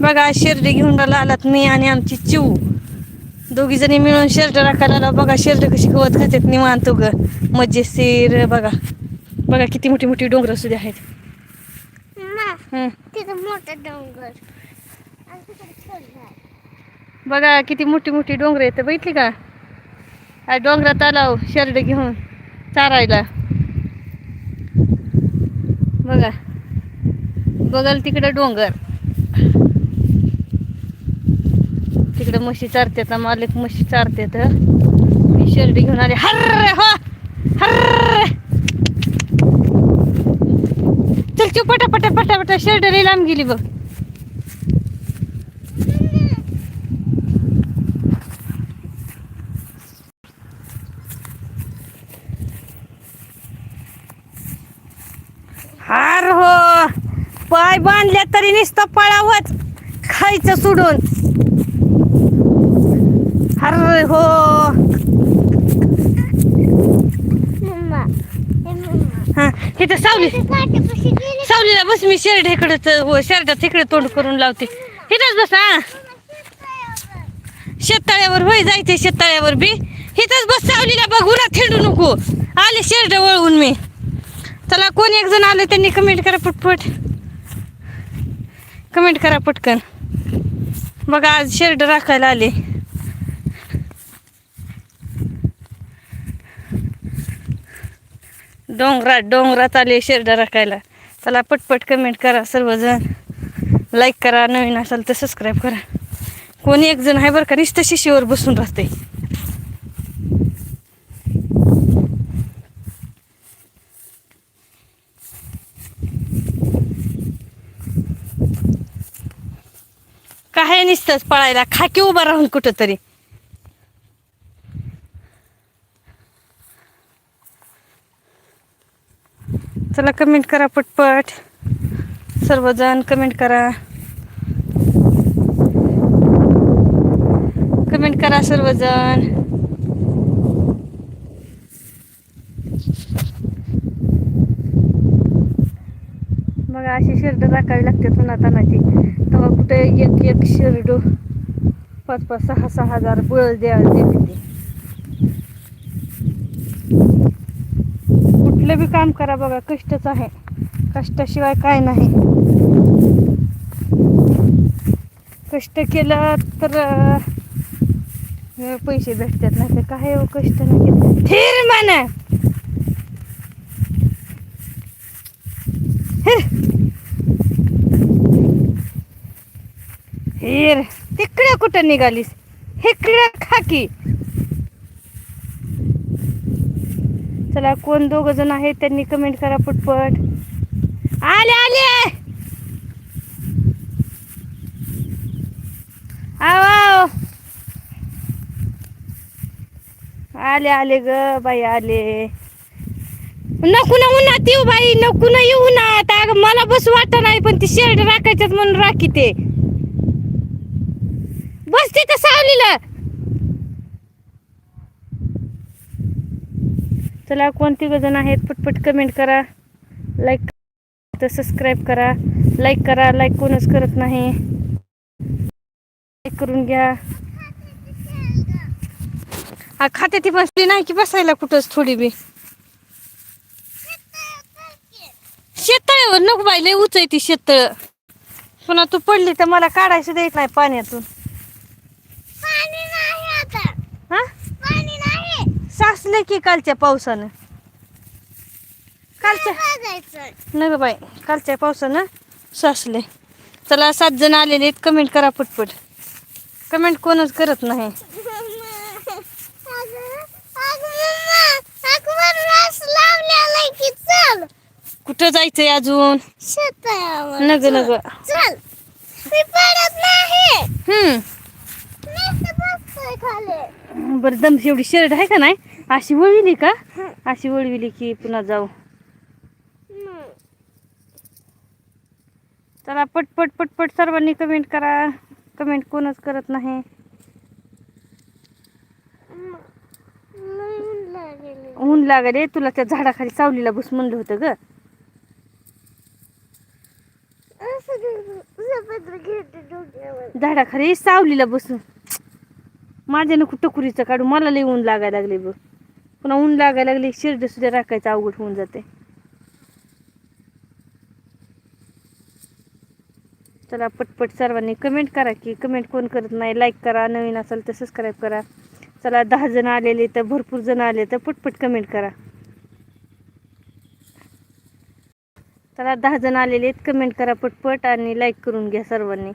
बघा शिर्डी घेऊन आलात मी आणि आमची चिऊ. दोघी जणी मिळून शेरड राखायला आलो. बघा शेरड कशी गवत खात्यात निवांत ग मजेशीर बघा. बघा किती मोठी मोठी डोंगर सुद्धा आहेत. डोंगर. बघा किती मोठी मोठी डोंगर आहेत. बघितली का? डोंगरात आलाव शेरड घेऊन चारायला. बघा. बघल तिकडं डोंगर. तिकडे म्हशी चारतात मालक म्हशी चारतात मी शेरडी घेऊन आले. हर्र हो. हर्र. चल चू पटा पटा पटा पटा शेरड लई लांब गेली बघ. हार हो. पाय बांधल्या तरी नुसतं पळावत खायचं सोडून. हर हो मम्मा हे मम्मा हा इथं सावली. सावलीला बस मी शेरड इकडं व शेरडात इकडे तोंड करून लावते. इथंच बस हा. शेततळ्यावर होय जायचंय शेततळ्यावर बी. इथंच बस सावलीला बघ उन्हात खेळू नको. आले शेरड वळवून मी. चला कोण एक जण आलं त्यांनी कमेंट करा पटपट. कमेंट करा पटकन. बघा आज शेरड राखायला आले. डोंगरात डोंगरात आले शेरडा राखायला. चला पटपट कमेंट करा सर्वजण लाईक करा नवीन असाल तर सबस्क्राईब करा. कोणी एक जण आहे बरं का नुसतं शिशीवर बसून राहते काय नुसतंच पळायला? खाकी उभा राहून कुठं तरी चला कमेंट करा पटपट. सर्वजण कमेंट करा. कमेंट करा सर्वजण. मग अशी शर्ट राखावी लागते उन्हातानाची तेव्हा कुठे एक एक शर्ट पाच पाच सहा सहा हजार बळ द्यायला देते कुठलं बी काम करा बघा कष्टच आहे. कष्टाशिवाय काय नाही. कष्ट केलं तर पैसे भेटतात नाही तर काय हो कष्ट नाही केलं. फिर म्हणा! हिर तिकडे कुठं निघालीस? इकडे खाकी चला कोण दोघ जण आहेत त्यांनी कमेंट करा पटपट. आले आले! आव आले आले ग बाई आले. नको ना उन्हात येऊ बाई नको ना येऊ ना. अगं मला बस वाटत नाही पण ती शर्ट राखायच्यात म्हणून राखी ते. बस तिथं सावलीला. चला कोणती जण आहेत पटपट कमेंट करा. लाईक तर सबस्क्राईब करा. लाईक करा लाईक कोणच करत नाही. लाईक करून घ्या. हा खाते ती बसली नाही की बसायला कुठंच थोडी बी. शेततळ्यावर नको बाई लय उचायती ती शेततळ पुन्हा तू पडली तर मला काढायचं देत नाही पाण्यातून पाणी नाही आता हा पाणी नाही साचले की कालच्या पावसानं? कालच्या ग बाई कालच्या पावसानं साचले चला सात जण आलेले आहेत. कमेंट करा पटपट. कमेंट कोणच करत नाही. कुठं जायचंय अजून? नग नग. हम्म. खाली. बरं दम एवढी शर्ट आहे का नाही? अशी वळविली का? अशी वळविली की पुन्हा जाऊ. चला पटपट पटपट सर्वांनी कमेंट करा. कमेंट कोणच करत नाही. ऊन लागले. तुला त्या झाडाखाली सावलीला बस म्हणलं होतं ग. झाडाखाली सावलीला बसून. माझ्यानं कुठं कुरीचं काढू? मला लई ऊन लागायला लागले बघ. पुन्हा ऊन लागायला लागले शिर्डी सुद्धा राखायचं अवघड होऊन जाते. चला पटपट सर्वांनी कमेंट करा की कमेंट कोण करत नाही. लाईक करा नवीन असाल तर सबस्क्राईब करा. चला दहा जण आलेले तर भरपूर जण आले तर पटपट कमेंट करा. चला दहा जण आलेले आहेत कमेंट करा पटपट आणि लाईक करून घ्या सर्वांनी.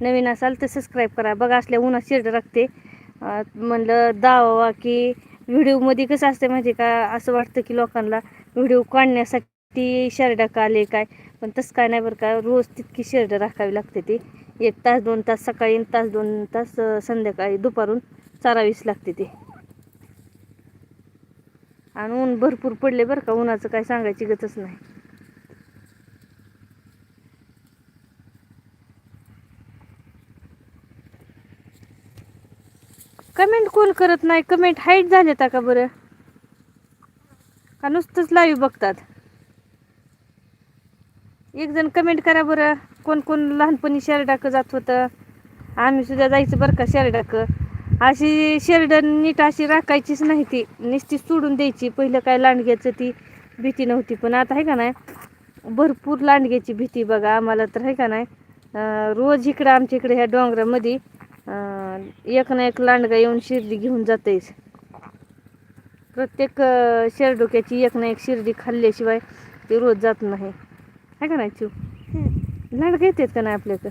नवीन असाल तर सबस्क्राईब करा. बघा असल्या उन्हा शिरड राखते. म्हणलं दावा की व्हिडिओमध्ये कसं असते माहिती का? असं वाटतं की लोकांना व्हिडिओ काढण्यासाठी शर्ट का आले काय? पण तसं काय नाही बरं का. रोज तितकी शर्ट राखावी लागते ती. एक तास दोन तास सकाळी तास दोन तास संध्याकाळी दुपारून चारावीस लागते ती. आणि ऊन भरपूर पडले बरं का. उन्हाचं काय सांगायची गतच नाही. कमेंट कोण करत नाही? कमेंट हाईट झाले का बरं? का नुसतंच लाईव्ह बघतात? एक जण कमेंट करा बरं. कोण कोण लहानपणी शेरडाकं जात होतं. आम्ही सुद्धा जायचं बरं का शेरडाकं. अशी शेरड नीट अशी राखायचीच नाही ती. नुसती सोडून द्यायची. पहिलं काय लांडग्याचं ती भीती नव्हती. पण आता आहे का नाही? भरपूर लांडग्याची भीती बघा. आम्हाला तर आहे का नाही? रोज इकडं आमच्या इकडे ह्या डोंगरामध्ये एक ना एक लांडगा येऊन शिर्डी घेऊन जातेच प्रत्येक शेरडोक्याची एक ना एक शिर्डी खाल्ल्याशिवाय ते रोज जात नाही. आहे का नाही चिव? लांडगा येतात का नाही आपल्याकडं?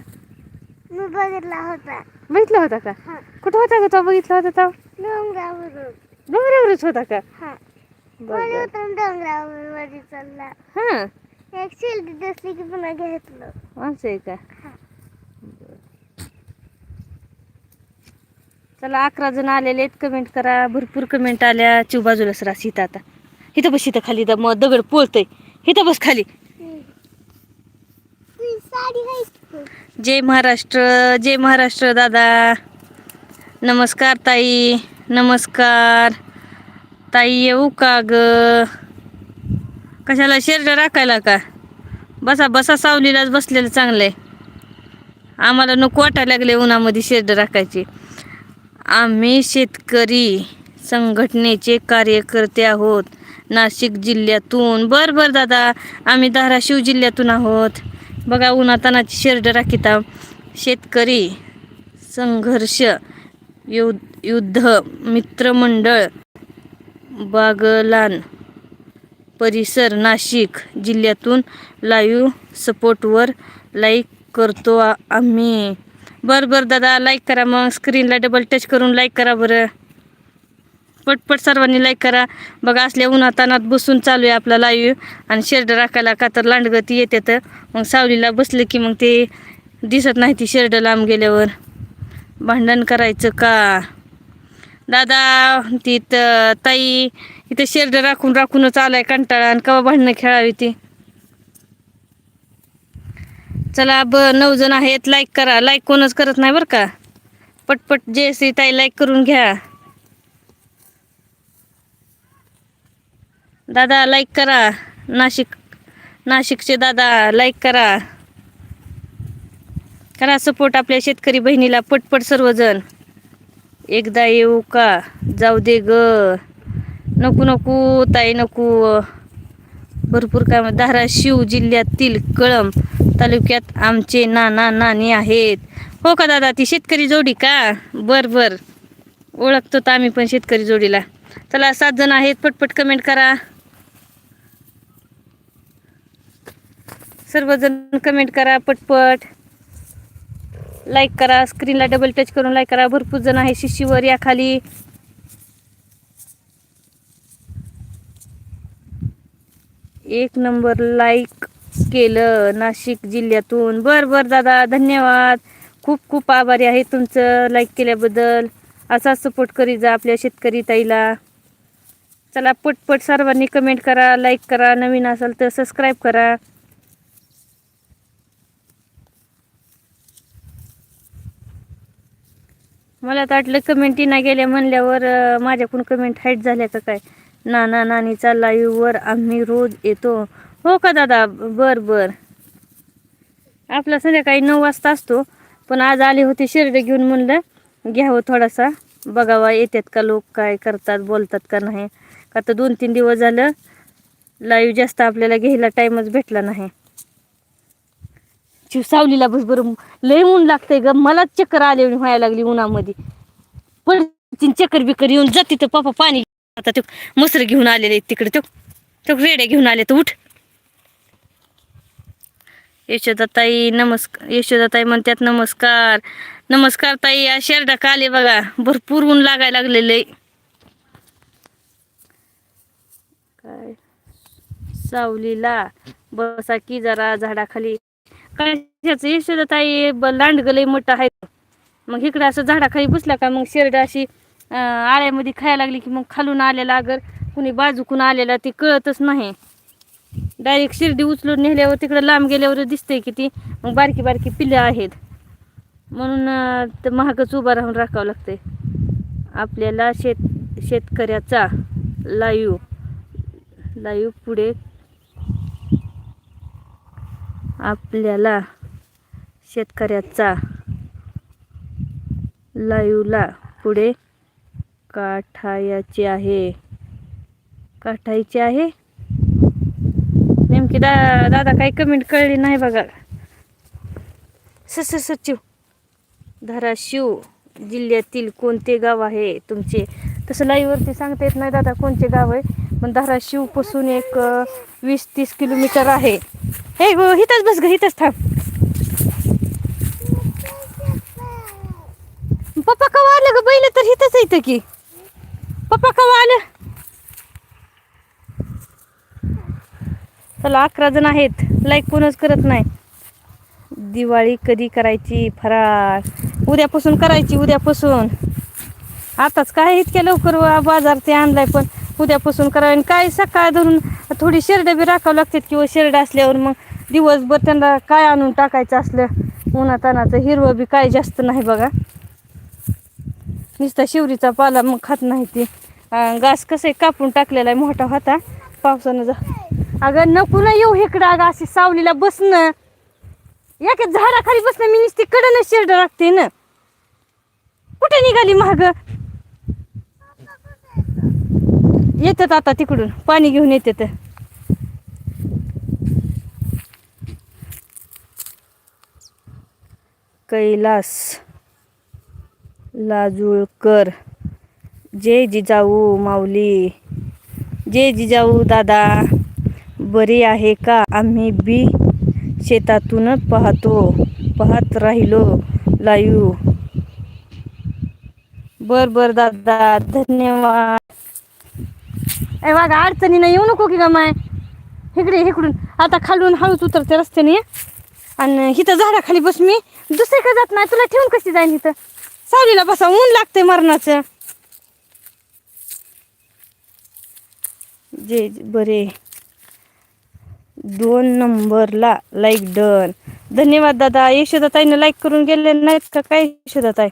मी बघितला होता. बघितला होता का? हा. कुठं होता का तो? बघितला होता तो? डोंगरावरून. डोंगरावरच होता का? हा. डोंगरावर चालला? हा. एक शिल्ड दिसली की पुन्हा घेतलं. असं आहे का? चला अकरा जण आलेले आहेत. कमेंट करा. भरपूर कमेंट आल्या. चिव बाजूलाच रास इथं आता. इथं बस इथं खाली. मग दगड पोळतय. इथं बस खाली. जय महाराष्ट्र जय महाराष्ट्र दादा. नमस्कार ताई. नमस्कार. ताई येऊ का ग? कशाला शेरड राखायला का? बसा बसा. सावलीलाच बसलेलं चांगलं आहे आम्हाला नको वाटायला लागले उन्हामध्ये शेरड राखायची. आम्ही शेतकरी संघटनेचे कार्यकर्ते आहोत. नाशिक जिल्ह्यातून. बर बर दादा. आम्ही धाराशिव जिल्ह्यातून आहोत. बघा उन्हातानाची शेरड राखीता. शेतकरी संघर्ष युद्ध युद्ध मित्रमंडळ बागलान परिसर नाशिक जिल्ह्यातून लाईव्ह सपोर्टवर लाईक करतो आम्ही. बरं बरं दादा लाईक करा मग. स्क्रीनला डबल टच करून लाईक करा बरं. पटपट सर्वांनी लाईक करा. बघा असल्या उन्हातानात बसून चालू आहे आपला लाईव्ह आणि शर्ट राखायला का तर लांडगती येते तर. मग सावलीला बसलं की मग ते दिसत नाही ती शर्ट लांब गेल्यावर. भांडण करायचं का? दादा ती ताई इथं शर्ट राखून राखूनच आलाय कंटाळा. आणि कवा भांडणं खेळावी ती? चला ब नऊ जण आहेत. लाईक करा. लाईक कोणच करत नाही बरं का? पटपट जे सी ताई लाईक करून घ्या. दादा लाईक करा. नाशिक नाशिकचे दादा लाईक करा. करा सपोर्ट आपल्या शेतकरी बहिणीला पटपट सर्वजण. एकदा येऊ का? जाऊ दे ग. नको नको ताई नको. भरपूर काम धाराशिव जिल्ह्यातील कळंब तालुक्यात आमचे नाना नानी आहेत. हो का दादा? ती शेतकरी जोडी का? बर बर. ओळखतो तर आम्ही पण शेतकरी जोडीला. चला सात जण आहेत. पटपट कमेंट करा. सर्वजण कमेंट करा पटपट. लाईक करा. स्क्रीनला डबल टच करून लाईक करा. भरपूर जण आहे शिशीवर या खाली. एक नंबर लाईक केलं नाशिक जिल्ह्यातून. बर बर दादा धन्यवाद. खूप खूप आभारी आहे तुमचं लाईक केल्याबद्दल. असा सपोर्ट करी जा आपल्या शेतकरी ताईला. चला पटपट सर्वांनी कमेंट करा लाईक करा. नवीन असाल तर सबस्क्राईब करा. मला तर वाटलं कमेंटी नाही गेल्या म्हणल्यावर माझ्याकडून कमेंट हाईट झाल्या का काय? नाना नानीचा लाईव्हवर आम्ही रोज येतो. हो का दादा? बर बर. आपला संध्याकाळी नऊ वाजता असतो. पण आज आले होते शरीर घेऊन म्हणलं घ्यावं थोडासा. बघावा येतात का लोक काय करतात बोलतात का नाही. का तर दोन तीन दिवस झालं लाईव्ह जास्त आपल्याला घ्यायला टाईमच भेटला नाही. सावलीला बस लय ऊन लागतंय ग. मलाच चक्कर आले व्हायला लागली उन्हामध्ये. पण तीन चक्कर बिकर येऊन जाते तर पापा पाणी आता ते मसर घेऊन आलेले तिकडे तो तो रेड्या घेऊन आले तर उठ. यशोदाताई नमस्कार यशोदाताई म्हणतात नमस्कार. नमस्कार ताई या शेरडा का आले बघा? भरपूर ऊन लागायला लागलेले काय? सावलीला बसा की जरा झाडाखाली. काय यशोदाताई लांडगले लांडगलय मोठं आहे. मग इकडे असं झाडाखाली बसला का? मग शेरडा अशी आळ्यामध्ये खायला लागली की मग खालून आलेला अगर कुणी बाजूकून आलेला ते कळतच नाही. डायरेक्ट शिर्डी उचलून नेल्यावर तिकडं लांब गेल्यावर दिसतंय की ती मग बारकी बारकी पिल्ले आहेत. म्हणून तर महागच उभा राहून राखावं लागतंय. आपल्याला शेत शेतकऱ्याचा लाईव लाईव पुढे आपल्याला शेतकऱ्याचा लाईवला पुढे काठायचे आहे. काठायचे आहे? नेमकी दा दादा काही कमेंट कळली नाही बघा. स स सचिव धाराशिव जिल्ह्यातील कोणते गाव आहे तुमचे? तसं लाईववरती सांगता येत नाही दादा कोणते गाव आहे पण धाराशिवपासून एक वीस तीस किलोमीटर आहे. हे गो हिथंच बस ग हिथंच थांब. पप्पा कवा आलं ग? बैल तर हिथंच येतं की. पप्पा कवा आलं? चला अकरा जण आहेत. लाईक कोणच करत नाही. दिवाळी कधी करायची? फराळ. उद्यापासून करायची उद्यापासून. आताच काय इतक्या लवकर बाजार ते आणलाय पण उद्यापासून करावे. आणि काय सकाळ धरून थोडी शेरड बी राखावं लागतात किंवा शेरड असल्यावर मग दिवसभर त्यांना काय आणून टाकायचं असलं? उन्हातानाचं हिरवं बी काय जास्त नाही बघा. नुसता शिवरीचा पाला मग खात नाही ती. घास कसं आहे कापून टाकलेला आहे मोठा होता. पावसानं जा. अगं नको ना येऊ इकडं. अगं अशी सावलीला बसणं एका झाडाखाली बसणं मी नुसती कडनं शेरड राखते ना. कुठे निघाली महाग येतात आता तिकडून. पाणी घेऊन येतात. कैलास. लाजूळकर. जय जिजाऊ माऊली. जय जिजाऊ दादा. बरी आहे का? आम्ही बी शेतातून पाहतो. पाहत राहिलो लायू. बर बर दादा धन्यवाद. ए वा अडचणी नाही येऊ नको की ग माय. इकडे इकडून. आता खालून हळूच उतरते रस्त्याने. ये. आणि इथं झाडाखाली बस मी. दुसरीकडे जात नाही. तुला ठेवून कशी जाईन इथं? सावलीला बसा ऊन लागते मरणाचं. जे बरे. दोन नंबरला लाईक डन धन्यवाद दादा यशोदाताईनं लाईक करून गेले नाहीत का? काय यशोदाताई?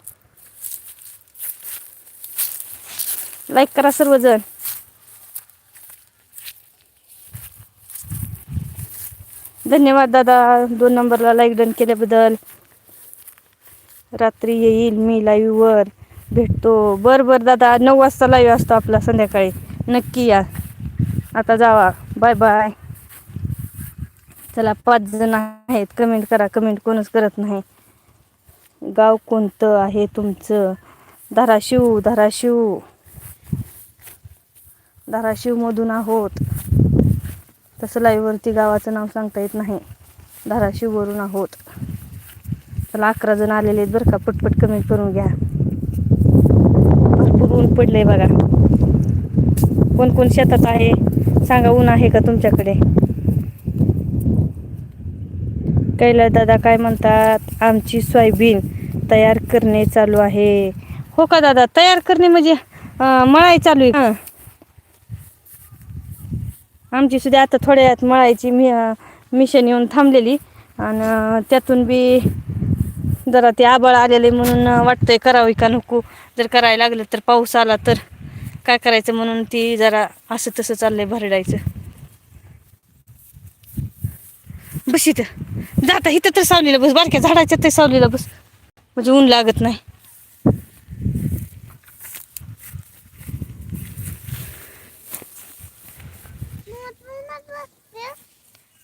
लाईक करा सर्वजण. धन्यवाद दादा दोन नंबरला लाईक डन केल्याबद्दल. रात्री येईल मी लाईव्हवर भेटतो. बर बर दादा नऊ वाजता लाईव्ह असतो आपला संध्याकाळी. नक्की या. आता जावा. बाय बाय चला पाच जण आहेत. कमेंट करा. कमेंट कोणच करत नाही. गाव कोणतं आहे तुमचं? धाराशिव धाराशिव. धाराशिवमधून आहोत. तसं लाईव्हवरती गावाचं नाव सांगता येत नाही. धाराशिववरून आहोत. चला अकरा जण आलेले आहेत बरं का. पटपट कमी करून घ्या. भरपूर ऊन पडलंय बघा. कोण कोण शेतात आहे? सांगा ऊन आहे का तुमच्याकडे? कैलास दादा काय म्हणतात? आमची सोयाबीन तयार करणे चालू आहे. हो का दादा? तयार करणे म्हणजे मळाई चालू आहे. आमची सुद्धा आता थोड्या मळायची मी मिशन येऊन थांबलेली. आणि त्यातून बी जरा ते आबाळ आलेले म्हणून वाटतंय करावी का नको. जर करायला लागलं तर पाऊस आला तर काय करायचं म्हणून ती जरा असं तसं चाललंय भरडायचं. बस इथं. जाता इथं तर सावलीला बस. बारक्या झाडाच्या ते सावलीला बस. म्हणजे ऊन लागत नाही.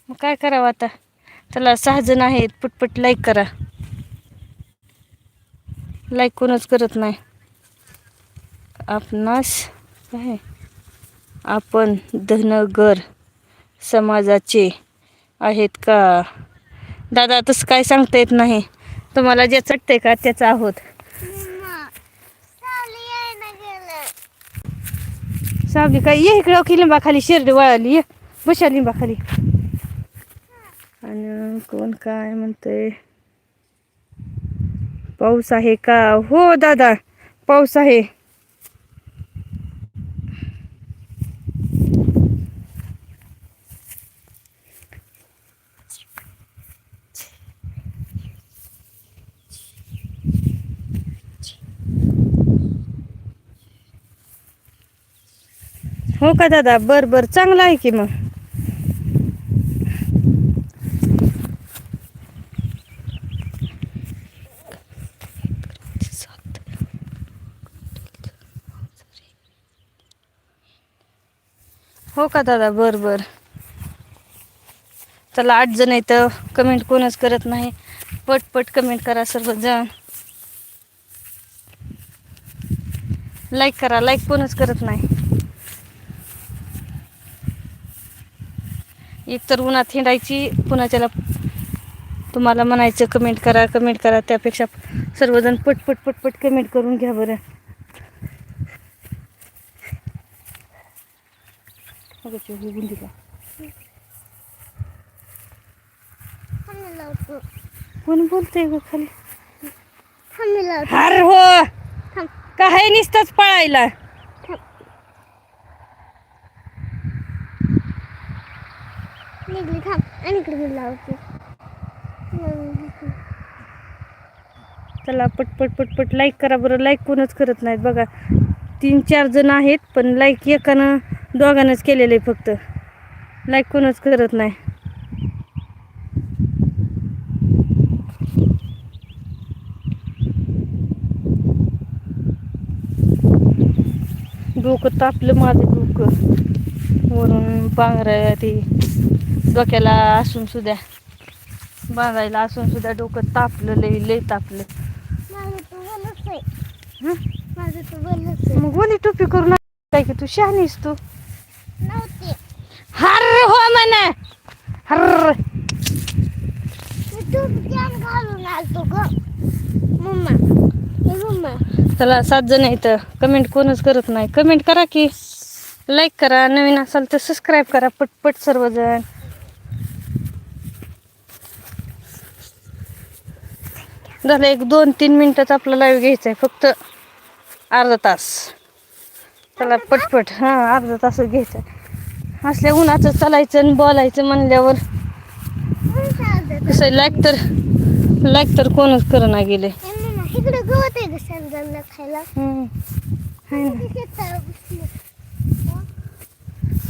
मग काय करावं आता? त्याला सहा जण आहेत. पटपट लाईक करा. लाईक कोणच करत नाही. आपणास काय आपण धनगर समाजाचे आहेत का? दादा तसं काय सांगता येत नाही. तुम्हाला जे चटते का त्याचं आहोत. सावली काय ये इकडं की लिंबाखाली शेरडी वळाली ये. बशा लिंबाखाली. आणि कोण काय म्हणतंय? पाऊस आहे का? हो दादा पाऊस आहे. हो का दादा? बर बर चांगलं आहे की मग? हो का दादा? बर बर. चला आठ जण इथं कमेंट कोणच करत नाही. पटपट कमेंट करा सर्वजण. लाईक करा. लाईक कोणच करत नाही. एकतर उन्हात हिंडायची पुन्हा त्याला तुम्हाला म्हणायचं कमेंट करा कमेंट करा. त्यापेक्षा सर्वजण पटपट पटपट कमेंट करून घ्या बरं. कोण बोलतंय ग खाली अरे हो काय नुसतंच पळायला निघली थांब आणि इकडे मी लावते चला पटपट पटपट लाईक करा बरं. लाईक कोणच करत नाहीत. बघा तीन चार जण आहेत पण लाईक एकानं दोघांनाच केलेलं आहे फक्त. लाईक कोणच करत नाही. डोकं तापलं माझं डोकं. वरून पांघराय ते डोक्याला असून सुद्धा. बांधायला असून सुद्धा डोकं तापलं लई लई तापलं. हं? मग ओली टोपी करून काय की तू? शहाणीस तू. हर हो म्हणा. हर. चला सात जण इथं कमेंट कोणच करत नाही. कमेंट करा की. लाईक करा. नवीन असाल तर सबस्क्राईब करा. पटपट सर्वजण. झालं एक दोन तीन मिनिटात आपला लाईव्ह घ्यायचा आहे फक्त अर्धा तास. चला पटपट. हां अर्धा तास घ्यायचा. असल्या उन्हाचं चालायचं आणि बोलायचं म्हणल्यावर. कसं लाईक तर लाईक तर कोणच करणा गेले. इकडे गवत आहे शेंगदाणा खायला.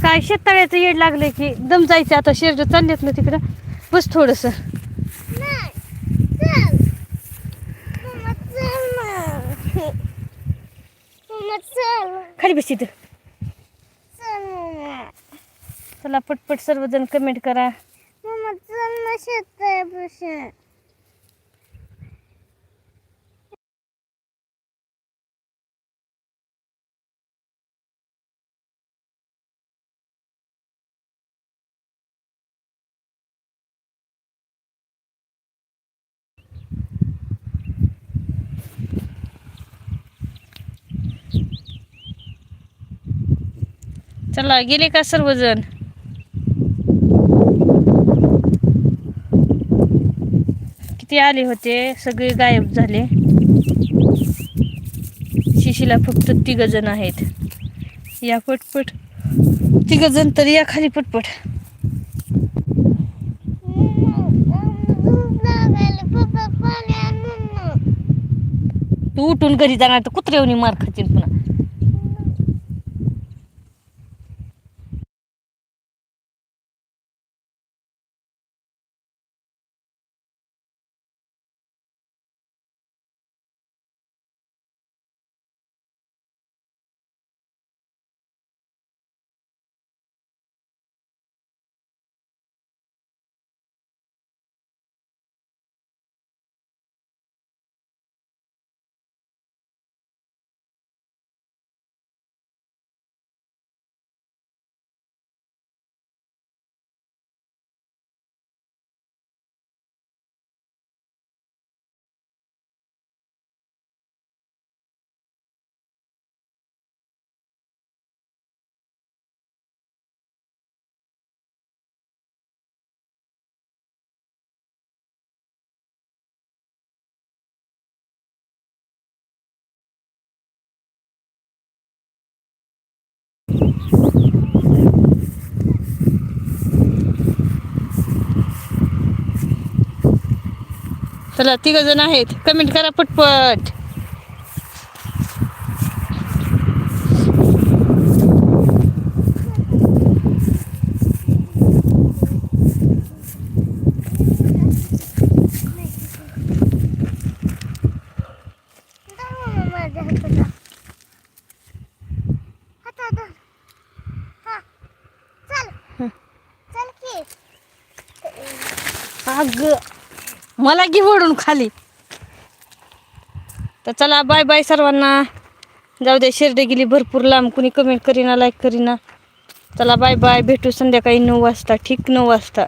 काय शेततळ्याचं येड लागलंय की दम जायचं. आता शेरड चाललेत ना तिकडं. बस थोडस नाही चल मम्मा चल ना मम्मा चल खाली बस तिथं चला पटपट सर्वजण कमेंट करा. चला गेले का सर्वजण? किती आले होते? सगळे गायब झाले. शिशीला फक्त तिघ जण आहेत. या पटपट. तिघ जण तर या खाली पटपट. पाणी तू उठून घरी जाणार तर कुत्र्यावनी मार खातील पुन्हा. चला तिघ जण आहेत. कमेंट करा पटपट धर मम्मा माझ्या हाताला. हातात धर. हा. चल चल की अग मला घे ओढून खाली. तर चला बाय बाय सर्वांना. जाऊ दे शिर्डे गेली भरपूर लांब. कुणी कमेंट करीना लाईक करीना. चला बाय बाय भेटू संध्याकाळी नऊ वाजता. ठीक नऊ वाजता.